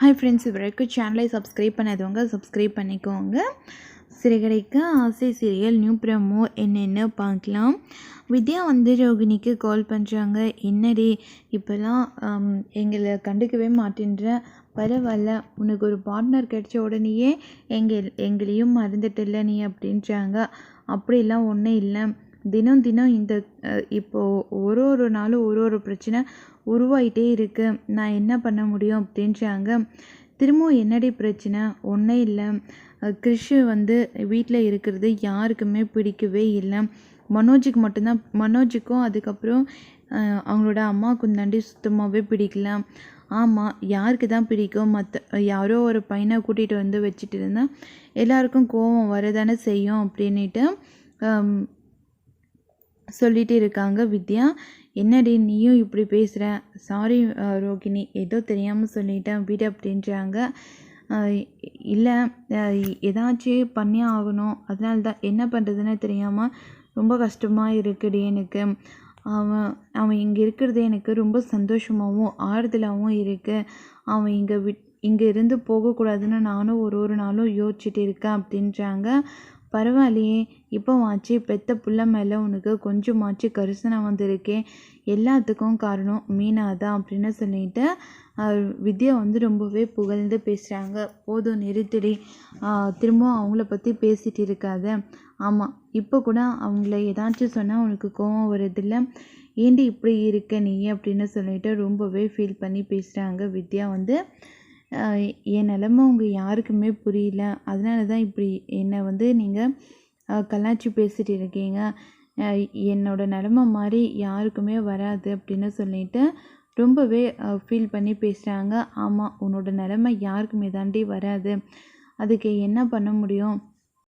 Hi friends இது வரைக்கும் சேனலை சப்ஸ்கிரைப் பண்ணாதவங்க சப்ஸ்கிரைப் பண்ணிக்கோங்க. சிறுகடைக்கு ஆசை சீரியல் நியூ ப்ரமோ என்னென்ன பார்க்கலாம். வித்யா வந்து ரோகிணிக்கு கால் பண்ணுறாங்க என்னடி இப்போல்லாம் எங்களை கண்டுக்கவே மாட்டேன்ற பரவாயில்ல உனக்கு ஒரு பார்ட்னர் கிடைச்ச உடனேயே எங்கள் எங்களையும் மறந்துட்டில்ல நீ அப்படின்றாங்க. அப்படிலாம் ஒன்றும் இல்லை. தினம் தினம் இந்த இப்போது இப்போ ஒரு ஒரு நாளும் ஒரு ஒரு பிரச்சனை உருவாயிட்டே இருக்குது நான் என்ன பண்ண முடியும் அப்படின்றாங்க. திரும்பவும் என்னடி பிரச்சனை? ஒன்றே இல்லை. கிறிஷு வந்து வீட்டில் இருக்கிறது யாருக்குமே பிடிக்கவே இல்லை. மனோஜுக்கு மட்டும்தான் மனோஜுக்கும் அதுக்கப்புறம் அவங்களோட அம்மாவுக்கும் தாண்டி சுத்தமாகவே பிடிக்கல. ஆமாம் யாருக்கு தான் பிடிக்கும்? மற்ற யாரோ ஒரு பையனை கூட்டிகிட்டு வந்து வச்சுட்டு இருந்தால் எல்லாருக்கும் கோவம் வரதானே செய்யும் அப்படின்ட்டு சொல்லிகிட்டு இருக்காங்க வித்யா. என்னடி நீயும் இப்படி பேசுகிற சாரி ரோகிணி. ஏதோ தெரியாமல் சொல்லிட்டேன் வீடு அப்படின்றாங்க. இல்லை ஏதாச்சும் பண்ணி ஆகணும். அதனால தான் என்ன பண்ணுறதுன்னு தெரியாமல் ரொம்ப கஷ்டமாக இருக்குடி எனக்கு. அவன் அவன் இங்கே இருக்கிறது எனக்கு ரொம்ப சந்தோஷமாகவும் ஆறுதலாகவும் இருக்குது அவன் இங்கே விட் இங்கே இருந்து போகக்கூடாதுன்னு நானும் ஒரு ஒரு நாளும் யோசிச்சுட்டு இருக்கேன் அப்படின்றாங்க. பரவாயில்லையே. இப்போ ஆச்சு பெத்த புள்ள மேலே உனக்கு கொஞ்சமாச்சு கரிசனை வந்திருக்கே. எல்லாத்துக்கும் காரணம் மீனா தான் அப்படின்னு சொல்லிட்டு வித்யா வந்து ரொம்பவே புகழ்ந்து பேசுகிறாங்க போதும் நிறுத்திடி. திரும்பவும் அவங்கள பற்றி பேசிட்டு இருக்காத. ஆமாம் இப்போ கூட அவங்கள ஏதாச்சும் சொன்னால் உனக்கு கோவம் வருதில்ல ஏண்டி இப்படி இருக்க நீ அப்படின்னு சொல்லிட்டு ரொம்பவே ஃபீல் பண்ணி பேசுகிறாங்க வித்யா வந்து. என் நிலமை உங்கள் யாருக்குமே புரியல. அதனால தான் இப்படி என்னை வந்து நீங்கள் கலாச்சி பேசிட்டு இருக்கீங்க. என்னோடய என்னோட நிலமை மாதிரி யாருக்குமே வராது அப்படின்னு சொல்லிட்டு ரொம்பவே ஃபீல் பண்ணி பேசுகிறாங்க ஆமாம் உன்னோட நிலமை யாருக்குமே தாண்டி வராது. அதுக்கு என்ன பண்ண முடியும்?